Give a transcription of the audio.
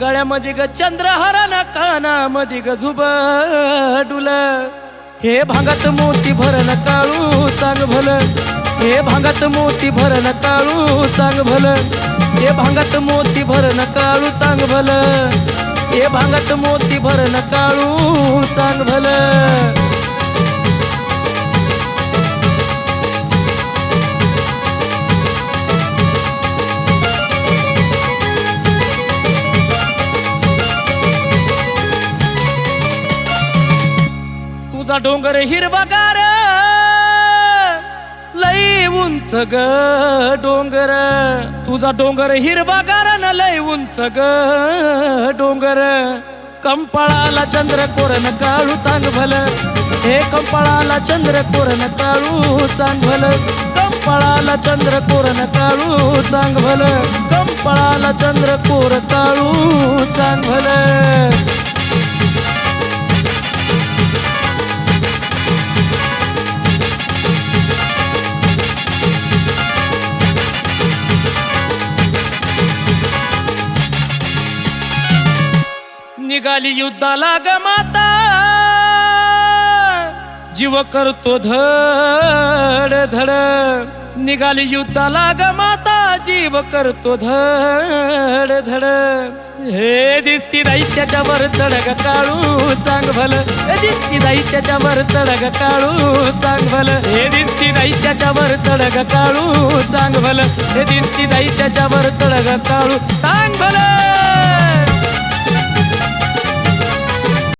गळ्यामध्ये ग चंद्रहर कानामध्ये ग झुबडुल. हे भागात मोती भरण काळू चांग भल हे भागात मोती भरण काळू चांग भल हे भागात मोती भरण काळू चांग भल हे भागात मोती भरण काळू चांग भल तुझा डोंगर हिरवागार लई उंच ग डोंगर. तुझा डोंगर हिरवागार न लई उंच ग डोंगर. कंपाळाला चंद्र कोरण काळू चांग हे कंपाळाला चंद्र कोरण काळू चांग भल कंपाळाला चंद्र कोरण काळू चांग भल कंपाळाला चंद्र कोर काळू चांग निघाली युद्धाला ग माता. जीव करतो धड धड. निघाली युद्धाला ग माता. जीव करतो धड धड. हे दिसती नाही त्याच्यावर चढग काळू चांग भल हे दिसती नाही त्याच्यावर चढग काळू चांग भल हे दिसती नाही त्याच्यावर चढग काळू चांग भल हे दिसती नाही त्याच्यावर चढग काळू चांग भल